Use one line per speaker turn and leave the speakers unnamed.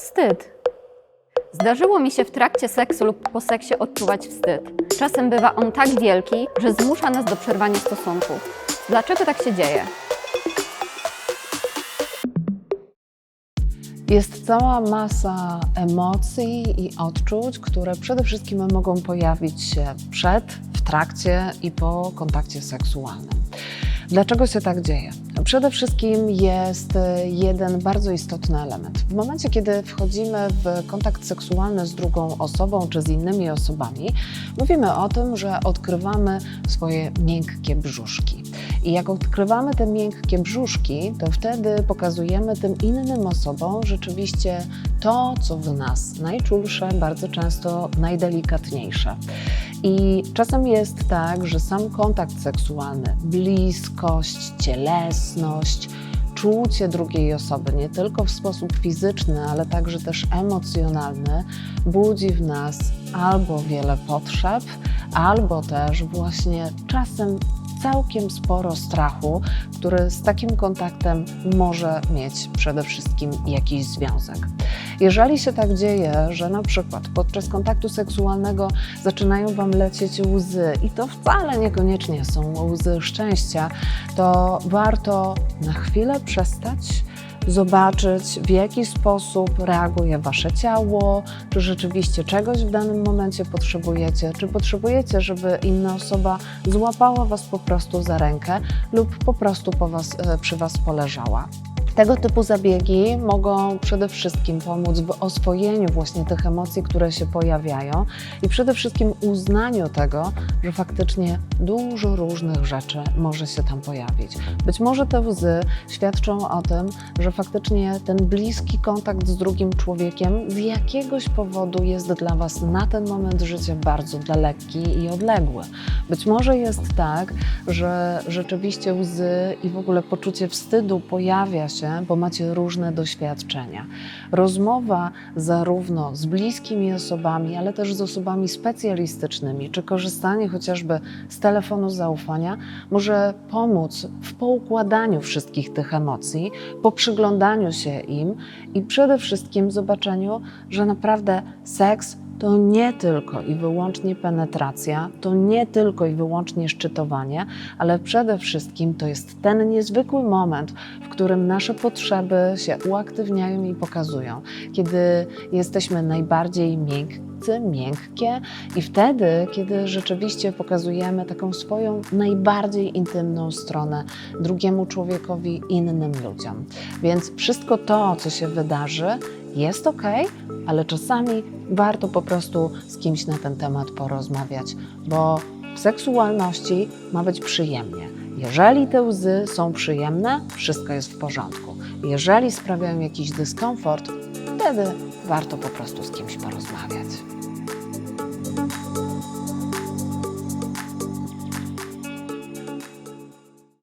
wstyd. Zdarzyło mi się w trakcie seksu lub po seksie odczuwać wstyd. Czasem bywa on tak wielki, że zmusza nas do przerwania stosunków. Dlaczego tak się dzieje?
Jest cała masa emocji i odczuć, które przede wszystkim mogą pojawić się przed, w trakcie i po kontakcie seksualnym. Dlaczego się tak dzieje? Przede wszystkim jest e, jeden bardzo istotny element. W momencie, kiedy wchodzimy w kontakt seksualny z drugą osobą czy z innymi osobami, mówimy o tym, że odkrywamy swoje miękkie brzuszki. I jak odkrywamy te miękkie brzuszki, to wtedy pokazujemy tym innym osobom rzeczywiście to, co w nas najczulsze, bardzo często najdelikatniejsze. I czasem jest tak, że sam kontakt seksualny, bliskość, cielesność, czucie drugiej osoby, nie tylko w sposób fizyczny, ale także też emocjonalny, budzi w nas albo wiele potrzeb, albo też właśnie czasem całkiem sporo strachu, który z takim kontaktem może mieć przede wszystkim jakiś związek. Jeżeli się tak dzieje, że na przykład podczas kontaktu seksualnego zaczynają Wam lecieć łzy i to wcale niekoniecznie są łzy szczęścia, to warto na chwilę przestać, zobaczyć, w jaki sposób reaguje Wasze ciało, czy rzeczywiście czegoś w danym momencie potrzebujecie, czy potrzebujecie, żeby inna osoba złapała Was po prostu za rękę lub po prostu po was, e, przy Was poleżała. Tego typu zabiegi mogą przede wszystkim pomóc w oswojeniu właśnie tych emocji, które się pojawiają i przede wszystkim uznaniu tego, że faktycznie dużo różnych rzeczy może się tam pojawić. Być może te łzy świadczą o tym, że faktycznie ten bliski kontakt z drugim człowiekiem z jakiegoś powodu jest dla Was na ten moment życia bardzo daleki i odległy. Być może jest tak, że rzeczywiście łzy i w ogóle poczucie wstydu pojawia się, bo macie różne doświadczenia. Rozmowa zarówno z bliskimi osobami, ale też z osobami specjalistycznymi, czy korzystanie chociażby z telefonu zaufania może pomóc w poukładaniu wszystkich tych emocji, po przyglądaniu się im i przede wszystkim zobaczeniu, że naprawdę seks to nie tylko i wyłącznie penetracja, to nie tylko i wyłącznie szczytowanie, ale przede wszystkim to jest ten niezwykły moment, w którym nasze potrzeby się uaktywniają i pokazują, kiedy jesteśmy najbardziej miękcy, miękkie i wtedy, kiedy rzeczywiście pokazujemy taką swoją najbardziej intymną stronę drugiemu człowiekowi, innym ludziom. Więc wszystko to, co się wydarzy, jest ok, ale czasami warto po prostu z kimś na ten temat porozmawiać, bo w seksualności ma być przyjemnie. Jeżeli te łzy są przyjemne, wszystko jest w porządku. Jeżeli sprawiają jakiś dyskomfort, wtedy warto po prostu z kimś porozmawiać.